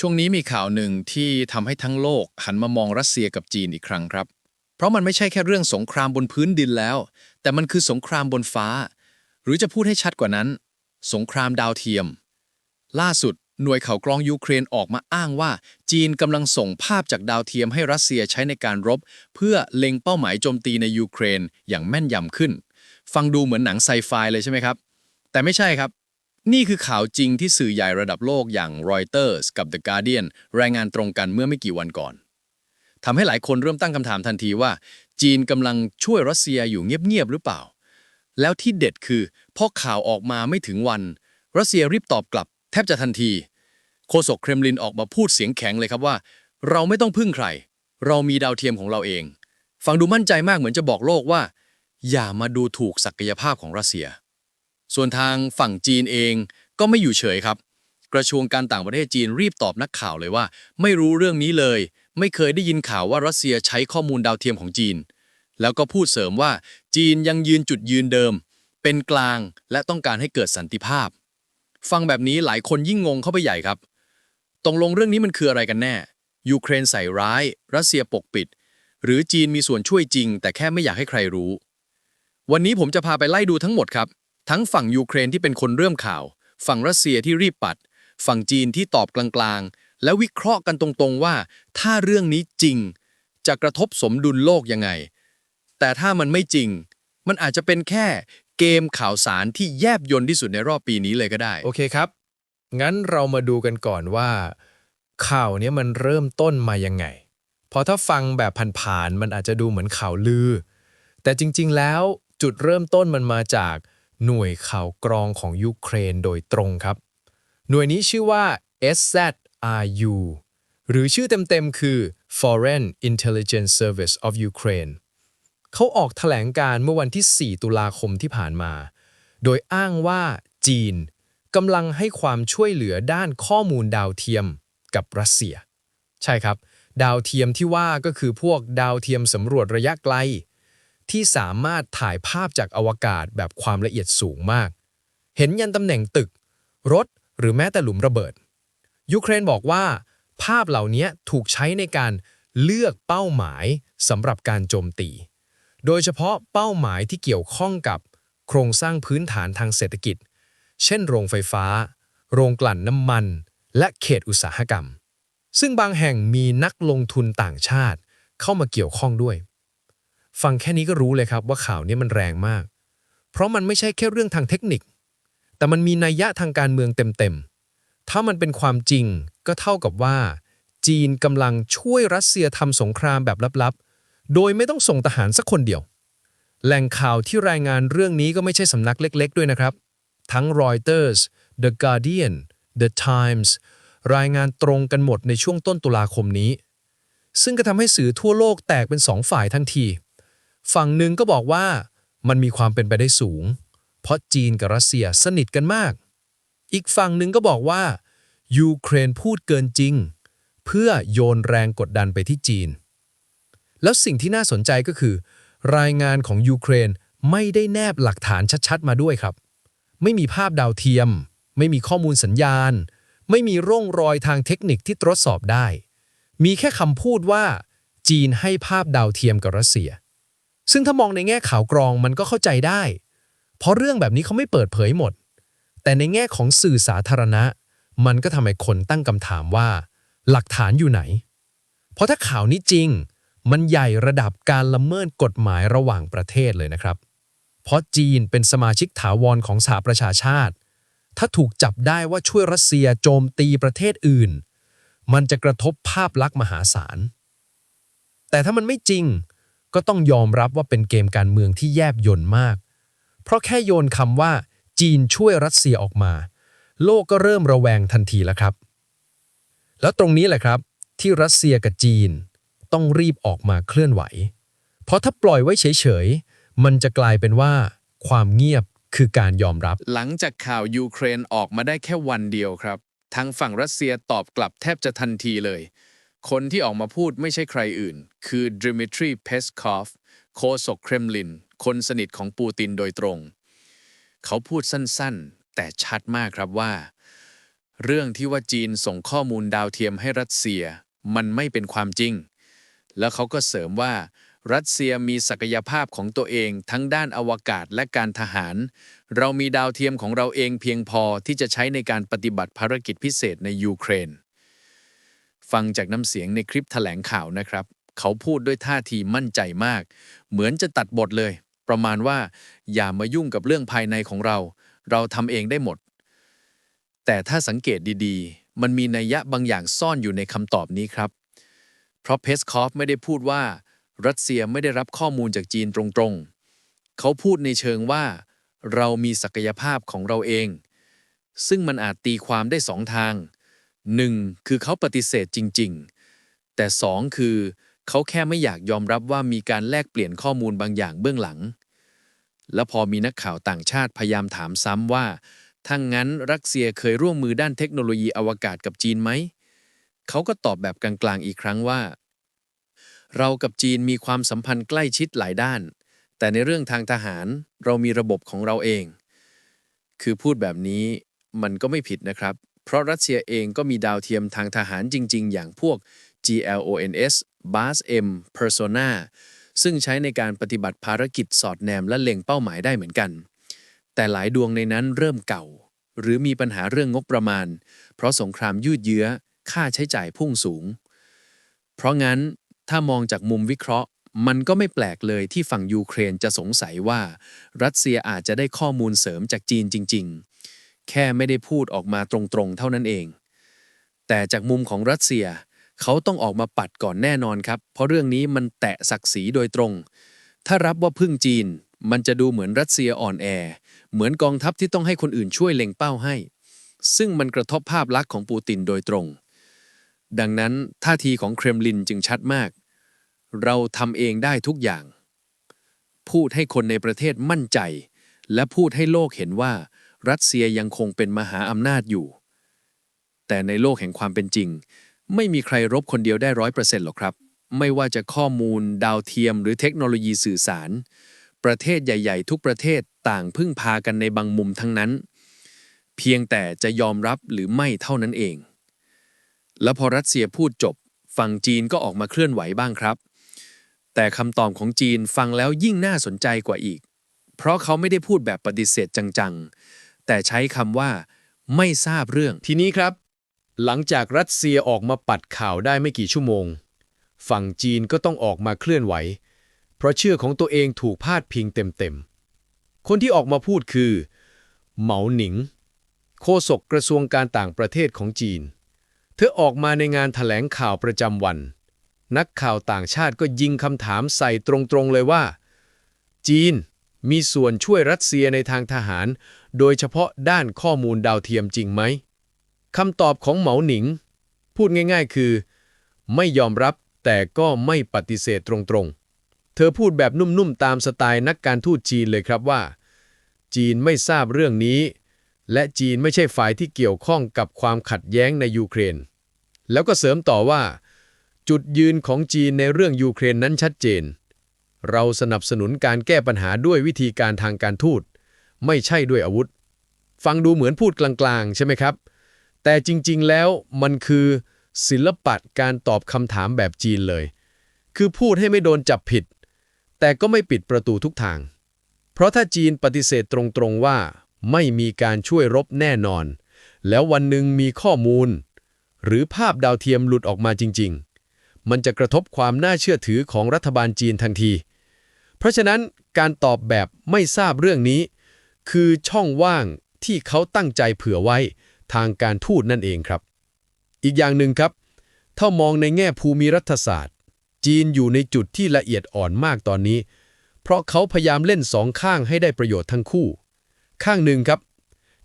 ช่วงนี้มีข่าวหนึ่งที่ทำให้ทั้งโลกหันมามองรัสเซียกับจีนอีกครั้งครับ เพราะมันไม่ใช่แค่เรื่องสงครามบนพื้นดินแล้ว แต่มันคือสงครามบนฟ้า หรือจะพูดให้ชัดกว่านั้น สงครามดาวเทียม ล่าสุดหน่วยข่าวกรองยูเครนออกมาอ้างว่า จีนกำลังส่งภาพจากดาวเทียมให้รัสเซียใช้ในการรบ เพื่อเล็งเป้าหมายโจมตีในยูเครนอย่างแม่นยำขึ้น ฟังดูเหมือนหนังไซไฟเลยใช่ไหมครับ แต่ไม่ใช่ครับ นี่คือข่าวจริงที่สื่อใหญ่ระดับโลกอย่าง Reuters กับ The Guardian รายงานตรงกันเมื่อไม่กี่วันก่อนทำให้หลายคนเริ่มตั้งคำถามทันทีว่า จีนกำลังช่วยรัสเซียอยู่เงียบๆหรือเปล่า แล้วที่เด็ดคือพอข่าวออกมาไม่ถึงวัน รัสเซียรีบตอบกลับ แทบจะทันที โฆษกเครมลินออกมาพูดเสียงแข็งเลยครับว่า เราไม่ต้องพึ่งใคร เรามีดาวเทียมของเราเอง ฟังดูมั่นใจมากเหมือนจะบอกโลกว่า อย่ามาดูถูกศักยภาพของรัสเซีย ส่วนทางฝั่งจีนเองก็ไม่อยู่เฉยครับ กระทรวงการต่างประเทศจีนรีบตอบนักข่าวเลยว่า ไม่รู้เรื่องนี้เลย ไม่เคยได้ยินข่าวว่ารัสเซียใช้ข้อมูลดาวเทียมของจีน แล้วก็พูดเสริมว่าจีนยังยืนจุดยืนเดิม เป็นกลางและต้องการให้เกิดสันติภาพ ฟังแบบนี้หลายคนยิ่งงงเข้าไปใหญ่ครับตรงลงเรื่องนี้มันคืออะไรกันแน่ ยูเครนใส่ร้าย รัสเซียปกปิด หรือจีนมีส่วนช่วยจริง แต่แค่ไม่อยากให้ใครรู้ วันนี้ผมจะพาไปไล่ดูทั้งหมดครับ ทั้งฝั่งยูเครนที่เป็นคนเริ่มข่าว ฝั่งรัสเซียที่รีบปัด ฝั่งจีนที่ตอบกลางๆ และวิเคราะห์กันตรงๆว่า ถ้าเรื่องนี้จริง จะกระทบสมดุลโลกยังไง แต่ถ้ามันไม่จริง มันอาจจะเป็นแค่เกมข่าวสารที่แยบยลที่สุดในรอบปีนี้เลยก็ได้ โอเคครับ งั้นเรามาดูกันก่อนว่า ข่าวนี้มันเริ่มต้นมายังไงเพราะถ้าฟังแบบผ่านๆมันอาจจะดูเหมือนข่าวลือ แต่จริง ๆ แล้วจุดเริ่มต้นมันมาจาก หน่วยข่าวกรองของยูเครนโดยตรงครับ หน่วยนี้ชื่อว่า SZRU หรือชื่อเต็มๆคือ Foreign Intelligence Service of Ukraine เขาออกแถลงการเมื่อวันที่ 4 ตุลาคมที่ผ่านมา โดยอ้างว่าจีนกำลังให้ความช่วยเหลือด้านข้อมูลดาวเทียมกับรัสเซีย ใช่ครับ ดาวเทียมที่ว่าก็คือพวกดาวเทียมสำรวจระยะไกล ที่สามารถถ่ายภาพจากอวกาศแบบความละเอียดสูงมาก เห็นยันตำแหน่งตึก รถ หรือแม้แต่หลุมระเบิด ยูเครนบอกว่า ภาพเหล่านี้ถูกใช้ในการเลือกเป้าหมายสำหรับการโจมตี โดยเฉพาะเป้าหมายที่เกี่ยวข้องกับโครงสร้างพื้นฐานทางเศรษฐกิจ เช่น โรงไฟฟ้า โรงกลั่นน้ำมัน และเขตอุตสาหกรรม ซึ่งบางแห่งมีนักลงทุนต่างชาติเข้ามาเกี่ยวข้องด้วย ฟังแค่นี้ก็รู้เลยครับว่าข่าวนี้มันแรงมาก เพราะมันไม่ใช่แค่เรื่องทางเทคนิค แต่มันมีนัยยะทางการเมืองเต็มๆ ถ้ามันเป็นความจริงก็เท่ากับว่า จีนกำลังช่วยรัสเซียทำสงครามแบบลับๆ โดยไม่ต้องส่งทหารสักคนเดียว แหล่งข่าวที่รายงานเรื่องนี้ก็ไม่ใช่สำนักเล็กๆ ด้วยนะครับ ทั้ง Reuters The Guardian The Times รายงานตรงกันหมดในช่วงต้นตุลาคมนี้ ซึ่งก็ทำให้สื่อทั่วโลกแตกเป็นสองฝ่ายทันที ฝั่งหนึ่งก็บอกว่ามันมีความเป็นไปได้สูง เพราะจีนกับรัสเซียสนิทกันมาก อีกฝั่งหนึ่งก็บอกว่า ยูเครนพูดเกินจริง เพื่อโยนแรงกดดันไปที่จีน แล้วสิ่งที่น่าสนใจก็คือ รายงานของยูเครนไม่ได้แนบหลักฐานชัดๆ มาด้วยครับ ไม่มีภาพดาวเทียม ไม่มีข้อมูลสัญญาณ ไม่มีร่องรอยทางเทคนิคที่ตรวจสอบได้ มีแค่คำพูดว่า จีนให้ภาพดาวเทียมกับรัสเซีย ซึ่งถ้ามองในแง่ข่าวกรองมันก็เข้าใจได้ เพราะเรื่องแบบนี้เขาไม่เปิดเผยหมด แต่ในแง่ของสื่อสาธารณะ มันก็ทำให้คนตั้งคำถามว่า หลักฐานอยู่ไหน เพราะถ้าข่าวนี้จริง มันใหญ่ระดับการละเมิดกฎหมายระหว่างประเทศเลยนะครับ เพราะจีนเป็นสมาชิกถาวรของสหประชาชาติ ถ้าถูกจับได้ว่าช่วยรัสเซียโจมตีประเทศอื่น มันจะกระทบภาพลักษณ์มหาศาล แต่ถ้ามันไม่จริง ก็ต้องยอมรับว่าเป็นเกมการเมืองที่แยบยลมาก เพราะแค่โยนคำว่า จีนช่วยรัสเซียออกมา โลกก็เริ่มระแวงทันทีแล้วครับ แล้วตรงนี้แหละครับ ที่รัสเซียกับจีน ต้องรีบออกมาเคลื่อนไหว เพราะถ้าปล่อยไว้เฉยๆ มันจะกลายเป็นว่า ความเงียบคือการยอมรับ หลังจากข่าวยูเครนออกมาได้แค่วันเดียวครับ ทางฝั่งรัสเซียตอบกลับแทบจะทันทีเลย คนที่ออกมาพูดไม่ใช่ใครอื่น คือดิมิทรีเพสคอฟโฆษกเครมลิน คนสนิทของปูตินโดยตรง เขาพูดสั้นๆ แต่ชัดมากครับว่า เรื่องที่ว่าจีนส่งข้อมูลดาวเทียมให้รัสเซีย มันไม่เป็นความจริง แล้วเขาก็เสริมว่ารัสเซียมีศักยภาพของตัวเองทั้งด้านอวกาศและการทหาร เรามีดาวเทียมของเราเองเพียงพอที่จะใช้ในการปฏิบัติภารกิจพิเศษในยูเครน ฟังจากน้ำเสียงในคลิปแถลงข่าวนะครับ เขาพูดด้วยท่าทีมั่นใจมาก เหมือนจะตัดบทเลย ประมาณว่า อย่ามายุ่งกับเรื่องภายในของเรา เราทำเองได้หมด แต่ถ้าสังเกตดีๆ มันมีนัยยะบางอย่างซ่อนอยู่ในคำตอบนี้ครับ เพราะเพสคอฟไม่ได้พูดว่า รัสเซียไม่ได้รับข้อมูลจากจีนตรงๆ เขาพูดในเชิงว่า เรามีศักยภาพของเราเอง ซึ่งมันอาจตีความได้สองทาง หนึ่งคือเขาปฏิเสธจริง ๆ แต่สองคือ เขาแค่ไม่อยากยอมรับว่ามีการแลกเปลี่ยนข้อมูลบางอย่างเบื้องหลัง และพอมีนักข่าวต่างชาติพยายามถามซ้ำว่าถ้างั้นรัสเซียเคยร่วมมือด้านเทคโนโลยีอวกาศกับจีนไหม เขาก็ตอบแบบกลางๆอีกครั้งว่า เรากับจีนมีความสัมพันธ์ใกล้ชิดหลายด้าน แต่ในเรื่องทางทหารเรามีระบบของเราเอง คือพูดแบบนี้มันก็ไม่ผิดนะครับ เพราะรัสเซียเองก็มีดาวเทียมทางทหารจริง ๆ อย่างพวก GLONS BAS-M Persona ซึ่งใช้ในการปฏิบัติภารกิจสอดแนมและเล็งเป้าหมายได้เหมือนกัน แต่หลายดวงในนั้นเริ่มเก่า หรือมีปัญหาเรื่องงบประมาณ เพราะสงครามยืดเยื้อ ค่าใช้จ่ายพุ่งสูง เพราะงั้นถ้ามองจากมุมวิเคราะห์ มันก็ไม่แปลกเลยที่ฝั่งยูเครนจะสงสัยว่า รัสเซียอาจจะได้ข้อมูลเสริมจากจีนจริง ๆ แค่ไม่ได้พูดออกมาตรงๆ เท่านั้นเอง แต่จากมุมของรัสเซีย เขาต้องออกมาปัดก่อนแน่นอนครับ เพราะเรื่องนี้มันแตะศักดิ์ศรีโดยตรง ถ้ารับว่าพึ่งจีน มันจะดูเหมือนรัสเซียอ่อนแอ เหมือนกองทัพที่ต้องให้คนอื่นช่วยเล็งเป้าให้ ซึ่งมันกระทบภาพลักษณ์ของปูตินโดยตรง ดังนั้นท่าทีของเครมลินจึงชัดมาก เราทำเองได้ทุกอย่าง พูดให้คนในประเทศมั่นใจ และพูดให้โลกเห็นว่า รัสเซียยังคงเป็นมหาอำนาจอยู่ แต่ในโลกแห่งความเป็นจริง ไม่มีใครรบคนเดียวได้ร้อยเปอร์เซ็นต์หรอกครับ ไม่ว่าจะข้อมูล ดาวเทียม หรือเทคโนโลยีสื่อสาร ประเทศใหญ่ ๆ ทุกประเทศต่างพึ่งพากันในบางมุมทั้งนั้น เพียงแต่จะยอมรับหรือไม่เท่านั้นเอง แล้วพอรัสเซียพูดจบ ฝั่งจีนก็ออกมาเคลื่อนไหวบ้างครับ แต่คำตอบของจีนฟังแล้วยิ่งน่าสนใจกว่าอีก เพราะเขาไม่ได้พูดแบบปฏิเสธจังๆ แต่ใช้คำว่า ไม่ทราบเรื่อง ทีนี้ครับ หลังจากรัสเซียออกมาปัดข่าวได้ไม่กี่ชั่วโมง ฝั่งจีนก็ต้องออกมาเคลื่อนไหว เพราะเชื่อของตัวเองถูกพาดพิงเต็มๆ คนที่ออกมาพูดคือ เหมาหนิง โฆษกกระทรวงการต่างประเทศของจีน เธอออกมาในงานถแถลงข่าวประจำวัน นักข่าวต่างชาติก็ยิงคำถามใส่ตรงๆเลยว่า จีนมีส่วนช่วยรัสเซียในทางทหาร โดยเฉพาะด้านข้อมูลดาวเทียมจริงไหมคำตอบของเหมาหนิง พูดง่ายๆคือ ไม่ยอมรับแต่ก็ไม่ปฏิเสธตรงๆ เธอพูดแบบนุ่มๆตามสไตล์นักการทูตจีนเลยครับว่า จีนไม่ทราบเรื่องนี้ และจีนไม่ใช่ฝ่ายที่เกี่ยวข้องกับความขัดแย้งในยูเครน แล้วก็เสริมต่อว่า จุดยืนของจีนในเรื่องยูเครนนั้นชัดเจน เราสนับสนุนการแก้ปัญหาด้วยวิธีการทางการทูต ไม่ใช่ด้วยอาวุธ ฟังดูเหมือนพูดกลางๆ ใช่ไหมครับ แต่จริงๆแล้วมันคือศิลปะการตอบคำถามแบบจีนเลย คือพูดให้ไม่โดนจับผิด แต่ก็ไม่ปิดประตูทุกทาง เพราะถ้าจีนปฏิเสธตรงๆว่า ไม่มีการช่วยรบแน่นอน แล้ววันหนึ่งมีข้อมูล หรือภาพดาวเทียมหลุดออกมาจริง ๆ มันจะกระทบความน่าเชื่อถือของรัฐบาลจีนทันที เพราะฉะนั้นการตอบแบบไม่ทราบเรื่องนี้ คือช่องว่างที่เขาตั้งใจเผื่อไว้ทางการทูตนั่นเองครับ อีกอย่างหนึ่งครับ ถ้ามองในแง่ภูมิรัฐศาสตร์ จีนอยู่ในจุดที่ละเอียดอ่อนมากตอนนี้ เพราะเขาพยายามเล่นสองข้างให้ได้ประโยชน์ทั้งคู่ ข้างหนึ่งครับ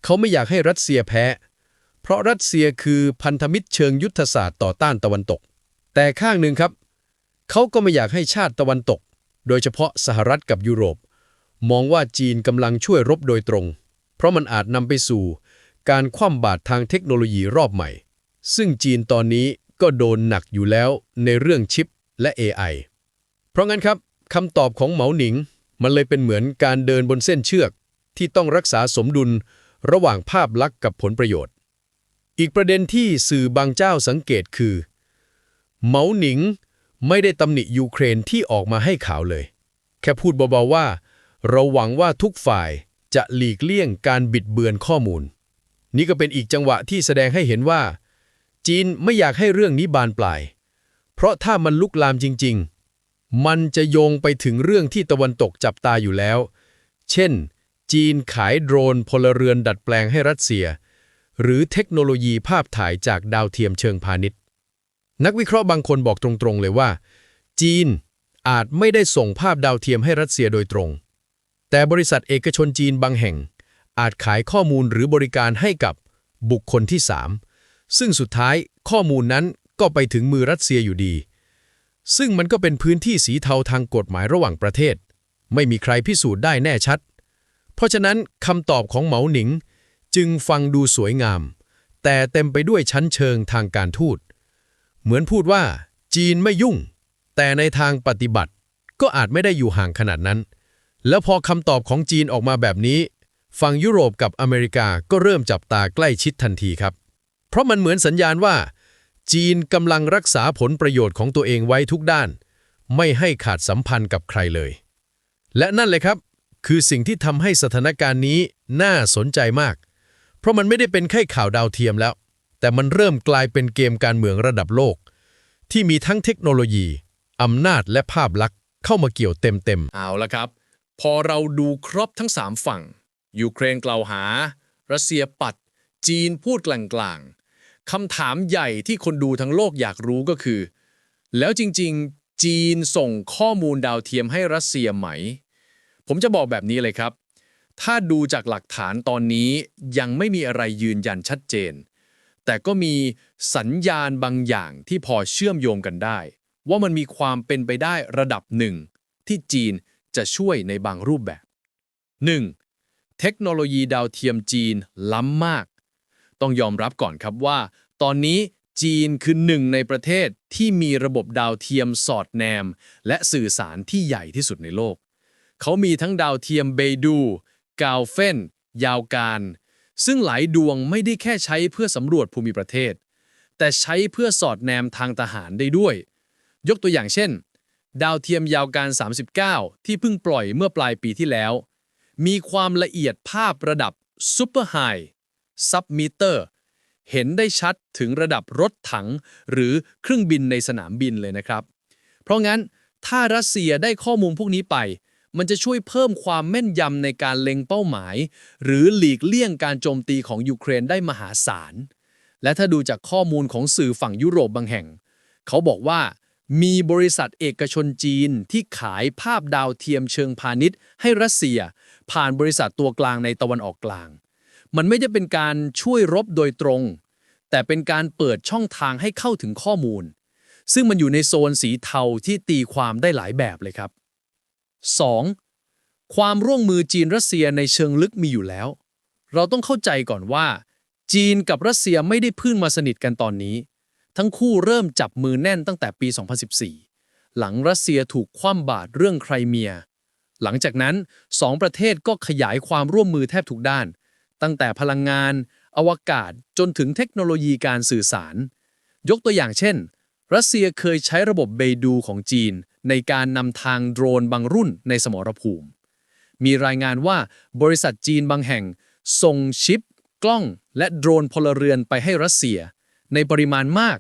เขาไม่อยากให้รัสเซียแพ้ เพราะรัสเซียคือพันธมิตรเชิงยุทธศาสตร์ต่อต้านตะวันตก แต่ข้างหนึ่งครับ เขาก็ไม่อยากให้ชาติตะวันตก โดยเฉพาะสหรัฐกับยุโรป มองว่าจีนกำลังช่วยรบโดยตรง เพราะมันอาจนำไปสู่ การคว่ำบาตรทางเทคโนโลยีรอบใหม่ ซึ่งจีนตอนนี้ก็โดนหนักอยู่แล้วในเรื่องชิปและ AI เพราะงั้นครับคำตอบของเหมาหนิง มันเลยเป็นเหมือนการเดินบนเส้นเชือก ที่ต้องรักษาสมดุลระหว่างภาพลักษณ์กับผลประโยชน์ อีกประเด็นที่สื่อบางเจ้าสังเกตคือ เหมาหนิงไม่ได้ตำหนิยูเครนที่ออกมาให้ข่าวเลย แค่พูดเบาๆว่า เราหวังว่าทุกฝ่ายจะหลีกเลี่ยงการบิดเบือนข้อมูล นี่ก็เป็นอีกจังหวะที่แสดงให้เห็นว่า จีนไม่อยากให้เรื่องนี้บานปลาย เพราะถ้ามันลุกลามจริง ๆ มันจะโยงไปถึงเรื่องที่ตะวันตกจับตาอยู่แล้ว เช่น จีนขายโดรนพลเรือนดัดแปลงให้รัสเซีย หรือเทคโนโลยีภาพถ่ายจากดาวเทียมเชิงพาณิชย์ นักวิเคราะห์บางคนบอกตรงๆเลยว่า จีนอาจไม่ได้ส่งภาพดาวเทียมให้รัสเซียโดยตรง แต่บริษัทเอกชนจีนบางแห่ง อาจขายข้อมูลหรือบริการให้กับบุคคลที่ 3 ซึ่งสุดท้ายข้อมูลนั้นก็ไปถึงมือรัสเซียอยู่ดี ซึ่งมันก็เป็นพื้นที่สีเทาทางกฎหมายระหว่างประเทศ ไม่มีใครพิสูจน์ได้แน่ชัด เพราะฉะนั้นคำตอบของเหมาหนิง จึงฟังดูสวยงาม แต่เต็มไปด้วยชั้นเชิงทางการทูต เหมือนพูดว่า จีนไม่ยุ่ง แต่ในทางปฏิบัติก็อาจไม่ได้อยู่ห่างขนาดนั้น แล้วพอคำตอบของจีนออกมาแบบนี้ ฝั่งยุโรปกับอเมริกาก็เริ่มจับตาใกล้ชิดทันทีครับ เพราะมันเหมือนสัญญาณว่า จีนกำลังรักษาผลประโยชน์ของตัวเองไว้ทุกด้าน ไม่ให้ขาดสัมพันธ์กับใครเลย และนั่นเลยครับ คือสิ่งที่ทำให้สถานการณ์นี้น่าสนใจมาก เพราะมันไม่ได้เป็นแค่ข่าวดาวเทียมแล้ว แต่มันเริ่มกลายเป็นเกมการเมืองระดับโลก ที่มีทั้งเทคโนโลยีอำนาจและภาพลักษณ์เข้ามาเกี่ยวเต็มๆเอาละครับ พอเราดูครบทั้ง 3 ฝั่ง ยูเครนกล่าวหา รัสเซียปัด จีนพูดกลางๆคำถามใหญ่ที่คนดูทั้งโลกอยากรู้ก็คือ แล้วจริงๆ จีนส่งข้อมูลดาวเทียมให้รัสเซียไหม ผมจะบอกแบบนี้เลยครับ ถ้าดูจากหลักฐานตอนนี้ยังไม่มีอะไรยืนยันชัดเจน แต่ก็มีสัญญาณบางอย่างที่พอเชื่อมโยงกันได้ ว่ามันมีความเป็นไปได้ระดับหนึ่งที่จีน จะช่วยในบางรูปแบบ 1. เทคโนโลยีดาวเทียมจีนล้ำมาก ต้องยอมรับก่อนครับว่า ตอนนี้จีนคือหนึ่งในประเทศที่มีระบบดาวเทียมสอดแนม และสื่อสารที่ใหญ่ที่สุดในโลก เขามีทั้งดาวเทียมเบดู กาวเฟนยาวการ ซึ่งหลายดวงไม่ได้แค่ใช้เพื่อสำรวจภูมิประเทศ แต่ใช้เพื่อสอดแนมทางทหารได้ด้วย ยกตัวอย่างเช่น ดาวเทียมยาวการ 39 ที่เพิ่งปล่อยเมื่อปลายปีที่แล้ว มีความละเอียดภาพระดับ Super High Sub Meter เห็นได้ชัดถึงระดับรถถังหรือเครื่องบินในสนามบินเลยนะครับ เพราะงั้นถ้ารัสเซียได้ข้อมูลพวกนี้ไป มันจะช่วยเพิ่มความแม่นยำในการเล็งเป้าหมาย หรือหลีกเลี่ยงการโจมตีของยูเครนได้มหาศาล และถ้าดูจากข้อมูลของสื่อฝั่งยุโรปบางแห่ง เขาบอกว่า มีบริษัทเอกชนจีนที่ขายภาพดาวเทียมเชิงพาณิชย์ ให้รัสเซีย ผ่านบริษัทตัวกลางในตะวันออกกลาง มันไม่ได้เป็นการช่วยรบโดยตรง แต่เป็นการเปิดช่องทางให้เข้าถึงข้อมูล ซึ่งมันอยู่ในโซนสีเทาที่ตีความได้หลายแบบเลยครับ 2. ความร่วมมือจีนรัสเซียในเชิงลึกมีอยู่แล้ว เราต้องเข้าใจก่อนว่า จีนกับรัสเซียไม่ได้พึ่งมาสนิทกันตอนนี้ ทั้งคู่เริ่มจับมือแน่นตั้งแต่ปี 2014 หลังรัสเซียถูกคว่ำบาตรเรื่องไครเมีย หลังจากนั้นสองประเทศก็ขยายความร่วมมือแทบทุกด้าน ตั้งแต่พลังงาน อวกาศจนถึงเทคโนโลยีการสื่อสาร ยกตัวอย่างเช่น รัสเซียเคยใช้ระบบเบดูของจีน ในการนำทางโดรนบางรุ่นในสมรภูมิ มีรายงานว่าบริษัทจีนบางแห่งส่งชิป กล้อง และโดรนพลเรือนไปให้รัสเซีย ในปริมาณมาก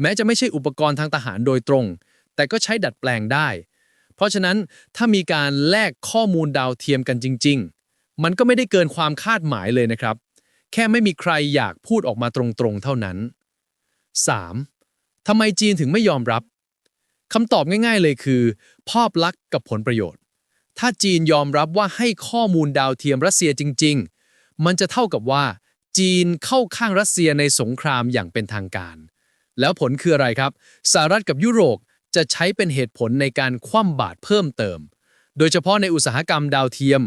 แม้จะไม่ใช่อุปกรณ์ทางทหารโดยตรง แต่ก็ใช้ดัดแปลงได้ เพราะฉะนั้นถ้ามีการแลกข้อมูลดาวเทียมกันจริง ๆ มันก็ไม่ได้เกินความคาดหมายเลยนะครับ แค่ไม่มีใครอยากพูดออกมาตรงๆ เท่านั้น 3. ทำไมจีนถึงไม่ยอมรับคำตอบง่ายๆเลยคือภาพลักษณ์กับผลประโยชน์ ถ้าจีนยอมรับว่าให้ข้อมูลดาวเทียมรัสเซียจริง ๆ มันจะเท่ากับว่า จีนเข้าข้างรัสเซียในสงครามอย่างเป็นทางการ แล้วผลคืออะไรครับสหรัฐกับยุโรปจะใช้เป็นเหตุผลในการคว่ำบาตรเพิ่มเติม โดยเฉพาะในอุตสาหกรรมดาวเทียม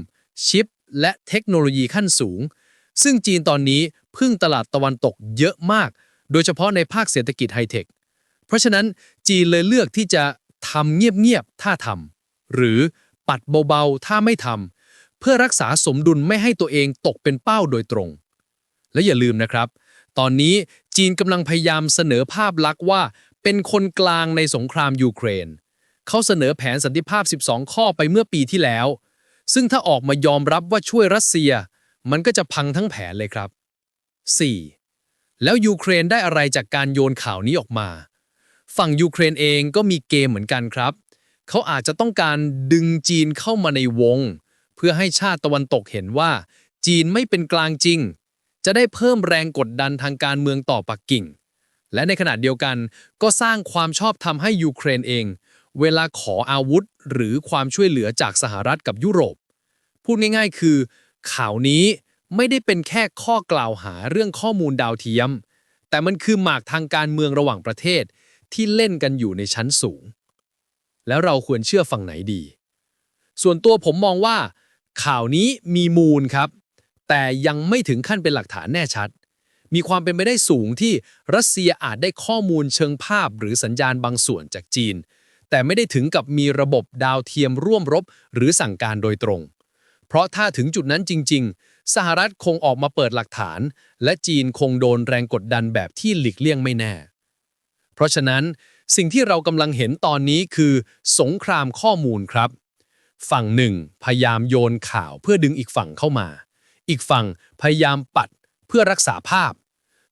ชิป และเทคโนโลยีขั้นสูง ซึ่งจีนตอนนี้พึ่งตลาดตะวันตกเยอะมาก โดยเฉพาะในภาคเศรษฐกิจไฮเทค เพราะฉะนั้นจีนเลยเลือกที่จะทำเงียบๆถ้าทำหรือปัดเบาๆถ้าไม่ทำเพื่อรักษาสมดุลไม่ให้ตัวเองตกเป็นเป้าโดยตรง และอย่าลืมนะครับ ตอนนี้จีนกำลังพยายามเสนอภาพลักษณ์ว่า เป็นคนกลางในสงครามยูเครน เขาเสนอแผนสันติภาพ 12 ข้อไปเมื่อปีที่แล้ว ซึ่งถ้าออกมายอมรับว่าช่วยรัสเซีย มันก็จะพังทั้งแผนเลยครับ 4. แล้วยูเครนได้อะไรจากการโยนข่าวนี้ออกมา ฝั่งยูเครนเองก็มีเกมเหมือนกันครับ เขาอาจจะต้องการดึงจีนเข้ามาในวง เพื่อให้ชาติตะวันตกเห็นว่า จีนไม่เป็นกลางจริง จะได้เพิ่มแรงกดดันทางการเมืองต่อปักกิ่ง และในขณะเดียวกันก็สร้างความชอบธรรมให้ยูเครนเอง เวลาขออาวุธหรือความช่วยเหลือจากสหรัฐกับยุโรป พูดง่ายๆ คือ ข่าวนี้ไม่ได้เป็นแค่ข้อกล่าวหาเรื่องข้อมูลดาวเทียม แต่มันคือหมากทางการเมืองระหว่างประเทศที่เล่นกันอยู่ในชั้นสูง แล้วเราควรเชื่อฝั่งไหนดี ส่วนตัวผมมองว่า ข่าวนี้มีมูลครับ แต่ยังไม่ถึงขั้นเป็นหลักฐานแน่ชัด มีความเป็นไปได้สูงที่รัสเซียอาจได้ข้อมูลเชิงภาพหรือสัญญาณบางส่วนจากจีน แต่ไม่ได้ถึงกับมีระบบดาวเทียมร่วมรบ หรือสั่งการโดยตรง เพราะถ้าถึงจุดนั้นจริง ๆ สหรัฐคงออกมาเปิดหลักฐาน และจีนคงโดนแรงกดดันแบบที่หลีกเลี่ยงไม่แน่ เพราะฉะนั้นสิ่งที่เรากำลังเห็นตอนนี้คือ สงครามข้อมูลครับ ฝั่งหนึ่งพยายามโยนข่าวเพื่อดึงอีกฝั่งเข้ามา อีกฝั่งพยายามปัดเพื่อรักษาภาพ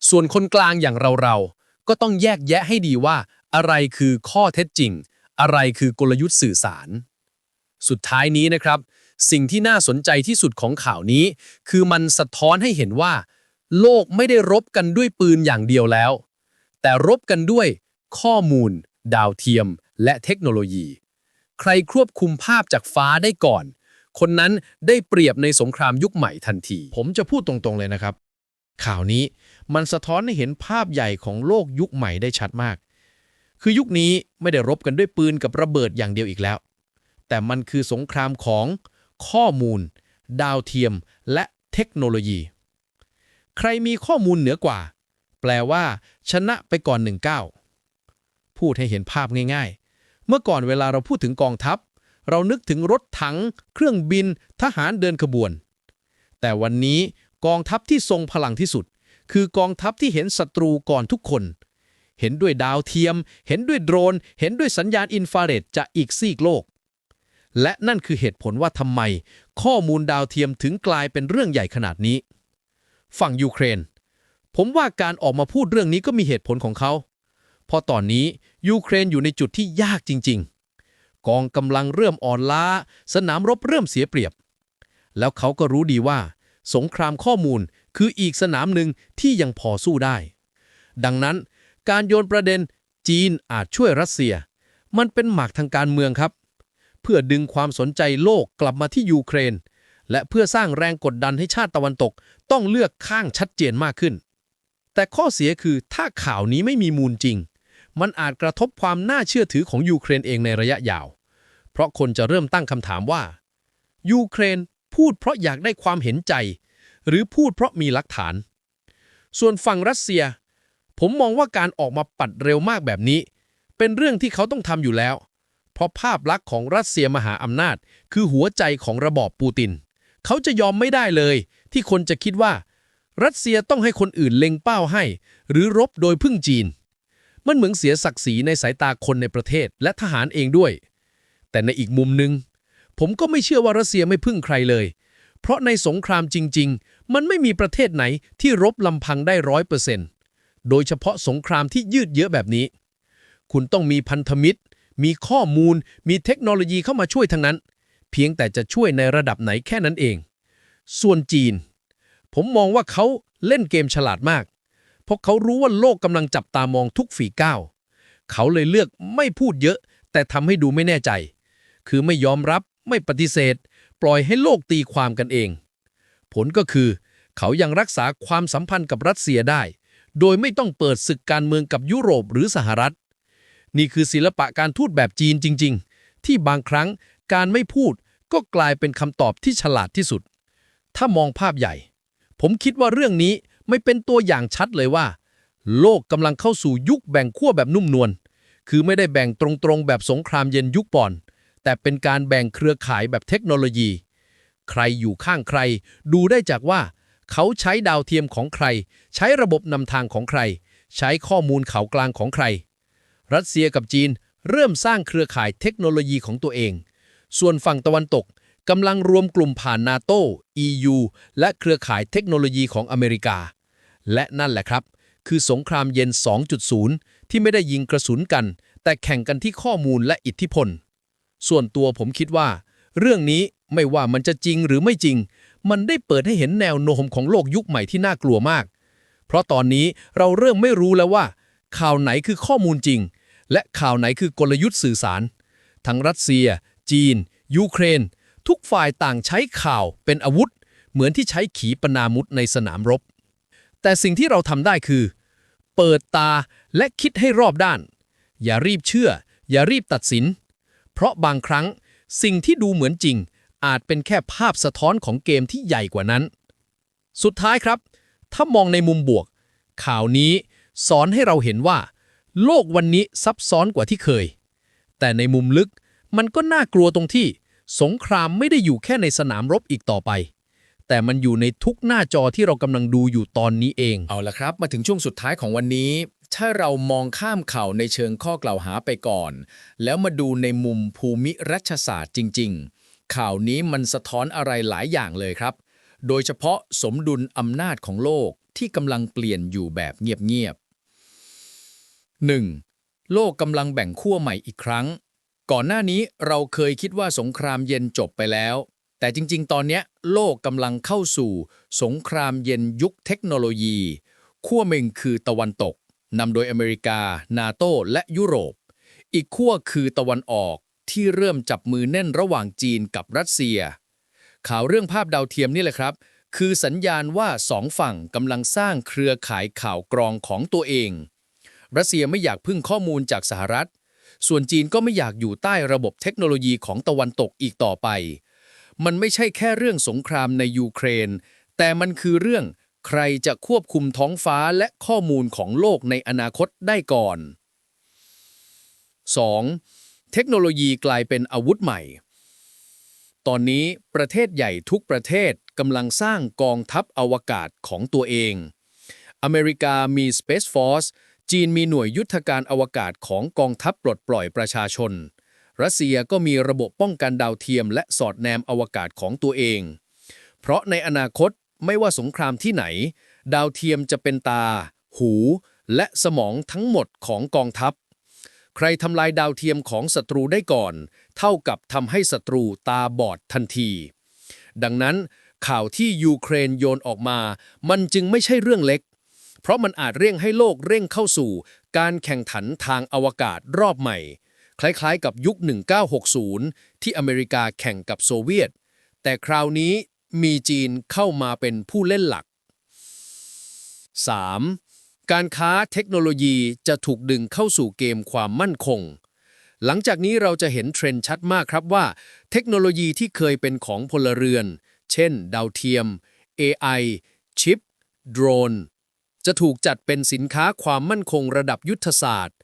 ส่วนคนกลางอย่างเราๆก็ต้องแยกแยะให้ดีว่า อะไรคือข้อเท็จจริง อะไรคือกลยุทธ์สื่อสาร สุดท้ายนี้นะครับ สิ่งที่น่าสนใจที่สุดของข่าวนี้ คือมันสะท้อนให้เห็นว่า โลกไม่ได้รบกันด้วยปืนอย่างเดียวแล้ว แต่รบกันด้วย ข้อมูล ดาวเทียม และเทคโนโลยี ใครควบคุมภาพจากฟ้าได้ก่อน คนนั้นได้เปรียบในสงครามยุคใหม่ทันที ผมจะพูดตรงๆเลยนะครับ ข่าวนี้มันสะท้อนให้เห็นภาพใหญ่ของโลกยุคใหม่ได้ชัดมาก คือยุคนี้ไม่ได้รบกันด้วยปืนกับระเบิดอย่างเดียวอีกแล้ว แต่มันคือสงครามของข้อมูล ดาวเทียม และเทคโนโลยี ใครมีข้อมูลเหนือกว่า แปลว่า ชนะไปก่อนหนึ่งก้าวพูดให้เห็นภาพง่าย ๆ เมื่อก่อนเวลาเราพูดถึงกองทัพ เรานึกถึงรถถัง เครื่องบิน ทหารเดินขบวน แต่วันนี้กองทัพที่ทรงพลังที่สุด คือกองทัพที่เห็นศัตรูก่อนทุกคน เห็นด้วยดาวเทียม เห็นด้วยโดรน เห็นด้วยสัญญาณอินฟราเรดจากอีกซีกโลก และนั่นคือเหตุผลว่าทำไม ข้อมูลดาวเทียมถึงกลายเป็นเรื่องใหญ่ขนาดนี้ ฝั่งยูเครน ผมว่าการออกมาพูดเรื่องนี้ก็มีเหตุผลของเขาเพราะตอนนี้ยูเครนอยู่ในจุดที่ยากจริงๆ กองกำลังเริ่มอ่อนล้า สนามรบเริ่มเสียเปรียบ แล้วเขาก็รู้ดีว่า สงครามข้อมูลคืออีกสนามหนึ่งที่ยังพอสู้ได้ ดังนั้นการโยนประเด็นจีนอาจช่วยรัสเซีย มันเป็นหมากทางการเมืองครับ เพื่อดึงความสนใจโลกกลับมาที่ยูเครน และเพื่อสร้างแรงกดดันให้ชาติตะวันตกต้องเลือกข้างชัดเจนมากขึ้น แต่ข้อเสียคือถ้าข่าวนี้ไม่มีมูลจริง มันอาจกระทบความน่าเชื่อถือของยูเครนเองในระยะยาว เพราะคนจะเริ่มตั้งคำถามว่า ยูเครนพูดเพราะอยากได้ความเห็นใจ หรือพูดเพราะมีหลักฐาน ส่วนฝั่งรัสเซีย ผมมองว่าการออกมาปัดเร็วมากแบบนี้ เป็นเรื่องที่เขาต้องทำอยู่แล้ว เพราะภาพลักษณ์ของรัสเซียมหาอำนาจ คือหัวใจของระบอบปูติน เขาจะยอมไม่ได้เลย ที่คนจะคิดว่า รัสเซียต้องให้คนอื่นเล็งเป้าให้ หรือรบโดยพึ่งจีน มันเหมือนเสียศักดิ์ศรีในสายตาคนในประเทศและทหารเองด้วย แต่ในอีกมุมหนึ่งผมก็ไม่เชื่อว่ารัสเซียไม่พึ่งใครเลย เพราะในสงครามจริง ๆ มันไม่มีประเทศไหนที่รบลำพังได้ร้อยเปอร์เซนต์โดยเฉพาะสงครามที่ยืดเยื้อแบบนี้ คุณต้องมีพันธมิตร มีข้อมูล มีเทคโนโลยีเข้ามาช่วยทั้งนั้น เพียงแต่จะช่วยในระดับไหนแค่นั้นเอง ส่วนจีน ผมมองว่าเขาเล่นเกมฉลาดมาก ราะเขารู้ว่าโลกกำลังจับตามองทุกฝีก้าว เขาเลยเลือกไม่พูดเยอะ แต่ทำให้ดูไม่แน่ใจ คือไม่ยอมรับไม่ปฏิเสธ ปล่อยให้โลกตีความกันเอง ผลก็คือ เขายังรักษาความสัมพันธ์กับรัสเซียได้ โดยไม่ต้องเปิดศึกการเมืองกับยุโรปหรือสหรัฐ นี่คือศิลปะการทูตแบบจีนจริง ๆ ที่บางครั้งการไม่พูดก็กลายเป็นคำตอบที่ฉลาดที่สุด ถ้ามองภาพใหญ่ ผมคิดว่าเรื่องนี้ ไม่เป็นตัวอย่างชัดเลยว่า โลกกำลังเข้าสู่ยุคแบ่งขั้วแบบนุ่มนวล คือไม่ได้แบ่งตรงๆ แบบสงครามเย็นยุคก่อน แต่เป็นการแบ่งเครือข่ายแบบเทคโนโลยี ใครอยู่ข้างใคร ดูได้จากว่า เขาใช้ดาวเทียมของใคร ใช้ระบบนำทางของใคร ใช้ข้อมูลข่าวกลางของใคร รัสเซียกับจีนเริ่มสร้างเครือข่ายเทคโนโลยีของตัวเอง ส่วนฝั่งตะวันตก กำลังรวมกลุ่มผ่านนาโต้ EU และเครือข่ายเทคโนโลยีของอเมริกา และนั่นแหละครับ คือสงครามเย็น 2.0 ที่ไม่ได้ยิงกระสุนกัน แต่แข่งกันที่ข้อมูลและอิทธิพล ส่วนตัวผมคิดว่า เรื่องนี้ไม่ว่ามันจะจริงหรือไม่จริง มันได้เปิดให้เห็นแนวโน้มของโลกยุคใหม่ที่น่ากลัวมาก เพราะตอนนี้เราเริ่มไม่รู้แล้วว่า ข่าวไหนคือข้อมูลจริง และข่าวไหนคือกลยุทธ์สื่อสาร ทั้งรัสเซีย จีน ยูเครน ทุกฝ่ายต่างใช้ข่าวเป็นอาวุธ เหมือนที่ใช้ขีปนาวุธในสนามรบ แต่สิ่งที่เราทำได้คือ เปิดตาและคิดให้รอบด้าน อย่ารีบเชื่อ อย่ารีบตัดสิน เพราะบางครั้งสิ่งที่ดูเหมือนจริง อาจเป็นแค่ภาพสะท้อนของเกมที่ใหญ่กว่านั้น สุดท้ายครับ ถ้ามองในมุมบวก ข่าวนี้สอนให้เราเห็นว่า โลกวันนี้ซับซ้อนกว่าที่เคย แต่ในมุมลึกมันก็น่ากลัวตรงที่ สงครามไม่ได้อยู่แค่ในสนามรบอีกต่อไป แต่มันอยู่ในทุกหน้าจอที่เรากำลังดูอยู่ตอนนี้เอง เอาละครับ มาถึงช่วงสุดท้ายของวันนี้ ถ้าเรามองข้ามข่าวในเชิงข้อกล่าวหาไปก่อน แล้วมาดูในมุมภูมิรัชศาสตร์จริง ๆ ข่าวนี้มันสะท้อนอะไรหลายอย่างเลยครับ โดยเฉพาะสมดุลอำนาจของโลกที่กำลังเปลี่ยนอยู่แบบเงียบๆ 1. โลกกำลังแบ่งขั้วใหม่อีกครั้ง ก่อนหน้านี้เราเคยคิดว่าสงครามเย็นจบไปแล้ว แต่จริง ๆ ตอนนี้โลกกำลังเข้าสู่ สงครามเย็นยุคเทคโนโลยีขั้วหนึ่งคือตะวันตกนำโดยอเมริกา นาโตและยุโรป อีกขั้วคือตะวันออกที่เริ่มจับมือแน่นระหว่างจีนกับรัสเซีย ข่าวเรื่องภาพดาวเทียมนี่แหละครับ คือสัญญาณว่าสองฝั่งกำลังสร้างเครือข่ายข่าวกรองของตัวเอง รัสเซียไม่อยากพึ่งข้อมูลจากสหรัฐ ส่วนจีนก็ไม่อยากอยู่ใต้ระบบเทคโนโลยีของตะวันตกอีกต่อไป มันไม่ใช่แค่เรื่องสงครามในยูเครน แต่มันคือเรื่องใครจะควบคุมท้องฟ้าและข้อมูลของโลกในอนาคตได้ก่อน 2. เทคโนโลยีกลายเป็นอาวุธใหม่ ตอนนี้ประเทศใหญ่ทุกประเทศกำลังสร้างกองทัพอวกาศของตัวเอง อเมริกามี Space Force จีนมีหน่วยยุทธการอวกาศของกองทัพปลดปล่อยประชาชน รัสเซียก็มีระบบป้องกันดาวเทียมและสอดแนมอวกาศของตัวเอง เพราะในอนาคตไม่ว่าสงครามที่ไหน ดาวเทียมจะเป็นตา หู และสมองทั้งหมดของกองทัพ ใครทำลายดาวเทียมของศัตรูได้ก่อน เท่ากับทำให้ศัตรูตาบอดทันที ดังนั้นข่าวที่ยูเครนโยนออกมา มันจึงไม่ใช่เรื่องเล็ก เพราะมันอาจเร่งให้โลกเร่งเข้าสู่ การแข่งขันทางอวกาศรอบใหม่ คล้ายๆ กับยุค 1960 ที่อเมริกาแข่งกับโซเวียต แต่คราวนี้มีจีนเข้ามาเป็นผู้เล่นหลัก 3. การค้าเทคโนโลยีจะถูกดึงเข้าสู่เกมความมั่นคง หลังจากนี้เราจะเห็นเทรนด์ชัดมากครับว่า เทคโนโลยีที่เคยเป็นของพลเรือน เช่น ดาวเทียม AI ชิป โดรน จะถูกจัดเป็นสินค้าความมั่นคงระดับยุทธศาสตร์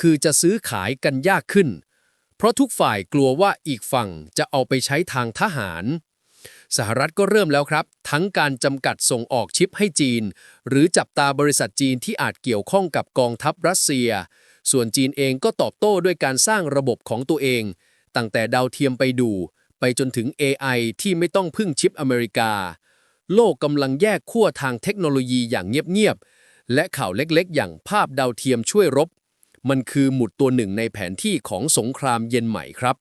คือจะซื้อขายกันยากขึ้น เพราะทุกฝ่ายกลัวว่าอีกฝั่งจะเอาไปใช้ทางทหาร สหรัฐก็เริ่มแล้วครับ ทั้งการจำกัดส่งออกชิปให้จีน หรือจับตาบริษัทจีนที่อาจเกี่ยวข้องกับกองทัพรัสเซีย ส่วนจีนเองก็ตอบโต้ด้วยการสร้างระบบของตัวเอง ตั้งแต่ดาวเทียมไปดู ไปจนถึง AI ที่ไม่ต้องพึ่งชิปอเมริกา โลกกำลังแยกขั้วทางเทคโนโลยีอย่างเงียบๆ และข่าวเล็กๆ อย่างภาพดาวเทียมช่วยรบ มันคือหมุดตัวหนึ่งในแผนที่ของสงครามเย็นใหม่ครับ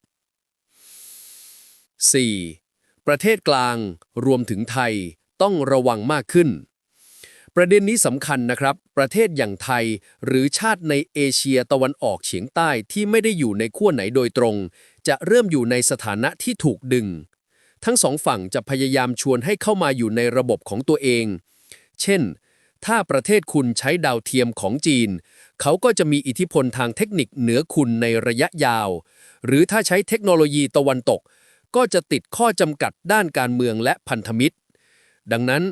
4. ประเทศกลางรวมถึงไทยต้องระวังมากขึ้น ประเด็นนี้สำคัญนะครับ ประเทศอย่างไทยหรือชาติในเอเชียตะวันออกเฉียงใต้ที่ไม่ได้อยู่ในขั้วไหนโดยตรง จะเริ่มอยู่ในสถานะที่ถูกดึง ทั้งสองฝั่งจะพยายามชวนให้เข้ามาอยู่ในระบบของตัวเอง เช่น ถ้าประเทศคุณใช้ดาวเทียมของจีน เขาก็จะมีอิทธิพลทางเทคนิคเหนือคุณในระยะยาว หรือถ้าใช้เทคโนโลยีตะวันตก ก็จะติดข้อจำกัดด้านการเมืองและพันธมิตร ดังนั้น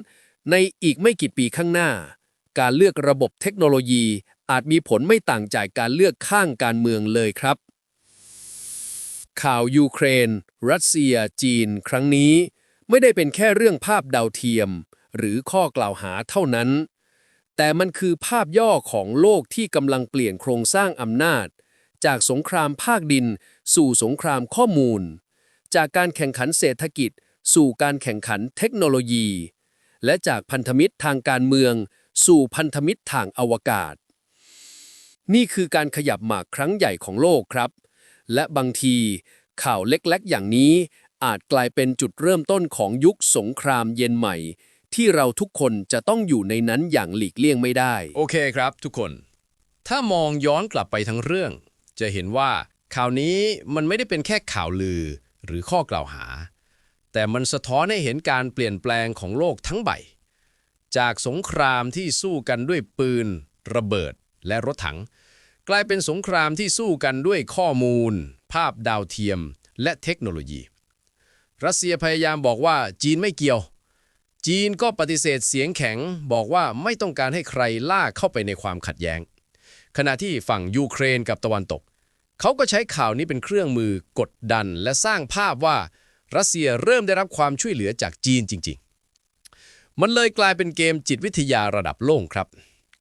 ในอีกไม่กี่ปีข้างหน้า การเลือกระบบเทคโนโลยีอาจมีผลไม่ต่างจากการเลือกข้างการเมืองเลยครับ ข่าวยูเครน รัสเซีย จีน ครั้งนี้ ไม่ได้เป็นแค่เรื่องภาพดาวเทียม หรือข้อกล่าวหาเท่านั้น แต่มันคือภาพย่อของโลกที่กำลังเปลี่ยนโครงสร้างอำนาจ จากสงครามภาคดิน สู่สงครามข้อมูล จากการแข่งขันเศรษฐกิจ สู่การแข่งขันเทคโนโลยี และจากพันธมิตรทางการเมือง สู่พันธมิตรทางอวกาศ นี่คือการขยับหมากครั้งใหญ่ของโลกครับ และบางที ข่าวเล็กๆ อย่างนี้ อาจกลายเป็นจุดเริ่มต้นของยุคสงครามเย็นใหม่ ที่เราทุกคนจะต้องอยู่ในนั้นอย่างหลีกเลี่ยงไม่ได้ โอเคครับทุกคน ถ้ามองย้อนกลับไปทั้งเรื่อง จะเห็นว่าข่าวนี้มันไม่ได้เป็นแค่ข่าวลือหรือข้อกล่าวหา แต่มันสะท้อนให้เห็นการเปลี่ยนแปลงของโลกทั้งใบ จากสงครามที่สู้กันด้วยปืน ระเบิดและรถถัง กลายเป็นสงครามที่สู้กันด้วยข้อมูล ภาพดาวเทียม และเทคโนโลยี รัสเซียพยายามบอกว่าจีนไม่เกี่ยว จีนก็ปฏิเสธเสียงแข็ง บอกว่าไม่ต้องการให้ใครล่าเข้าไปในความขัดแย้ง ขณะที่ฝั่งยูเครนกับตะวันตก เขาก็ใช้ข่าวนี้เป็นเครื่องมือกดดันและสร้างภาพว่ารัสเซียเริ่มได้รับความช่วยเหลือจากจีนจริง ๆ มันเลยกลายเป็นเกมจิตวิทยาระดับโลกครับ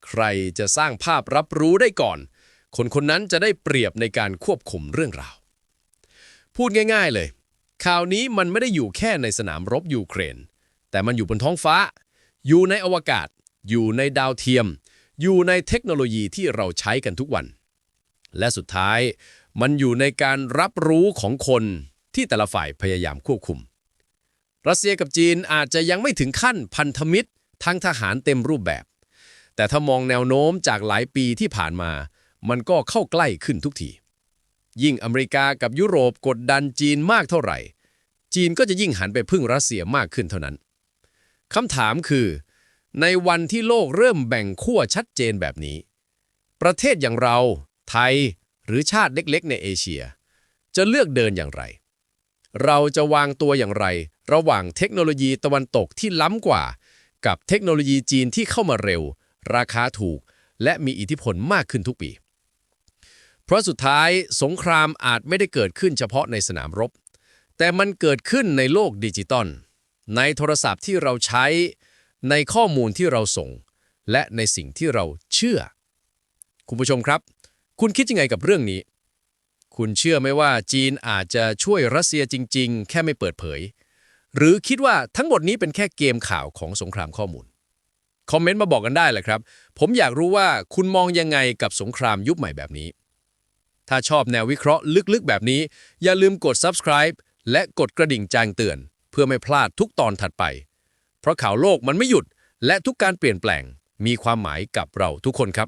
ใครจะสร้างภาพรับรู้ได้ก่อน คนคนนั้นจะได้เปรียบในการควบคุมเรื่องราว พูดง่าย ๆเลย ข่าวนี้มันไม่ได้อยู่แค่ในสนามรบยูเครน แต่มันอยู่บนท้องฟ้า อยู่ในอวกาศ อยู่ในดาวเทียม อยู่ในเทคโนโลยีที่เราใช้กันทุกวัน และสุดท้ายมันอยู่ในการรับรู้ของคนที่แต่ละฝ่ายพยายามควบคุม รัสเซียกับจีนอาจจะยังไม่ถึงขั้นพันธมิตรทางทหารเต็มรูปแบบ แต่ถ้ามองแนวโน้มจากหลายปีที่ผ่านมา มันก็เข้าใกล้ขึ้นทุกที ยิ่งอเมริกากับยุโรปกดดันจีนมากเท่าไหร่ จีนก็จะยิ่งหันไปพึ่งรัสเซียมากขึ้นเท่านั้นคำถามคือ ในวันที่โลกเริ่มแบ่งขั้วชัดเจนแบบนี้ ประเทศอย่างเรา ไทย หรือชาติเล็กๆ ในเอเชีย จะเลือกเดินอย่างไร เราจะวางตัวอย่างไร ระหว่างเทคโนโลยีตะวันตกที่ล้ำกว่า กับเทคโนโลยีจีนที่เข้ามาเร็ว ราคาถูก และมีอิทธิพลมากขึ้นทุกปี เพราะสุดท้ายสงครามอาจไม่ได้เกิดขึ้นเฉพาะในสนามรบ แต่มันเกิดขึ้นในโลกดิจิตอล ในโทรศัพท์ที่เราใช้ ในข้อมูลที่เราส่ง และในสิ่งที่เราเชื่อ คุณผู้ชมครับ คุณคิดยังไงกับเรื่องนี้ คุณเชื่อไหมว่าจีนอาจจะช่วยรัสเซียจริง ๆ แค่ไม่เปิดเผย หรือคิดว่าทั้งหมดนี้เป็นแค่เกมข่าวของสงครามข้อมูลคอมเมนต์มาบอกกันได้แหละครับ ผมอยากรู้ว่าคุณมองยังไงกับสงครามยุคใหม่แบบนี้ ถ้าชอบแนววิเคราะห์ลึกๆ แบบนี้ อย่าลืมกด subscribe และกดกระดิ่งแจ้งเตือน เพื่อไม่พลาดทุกตอนถัดไป เพราะข่าวโลกมันไม่หยุด และทุกการเปลี่ยนแปลง มีความหมายกับเราทุกคนครับ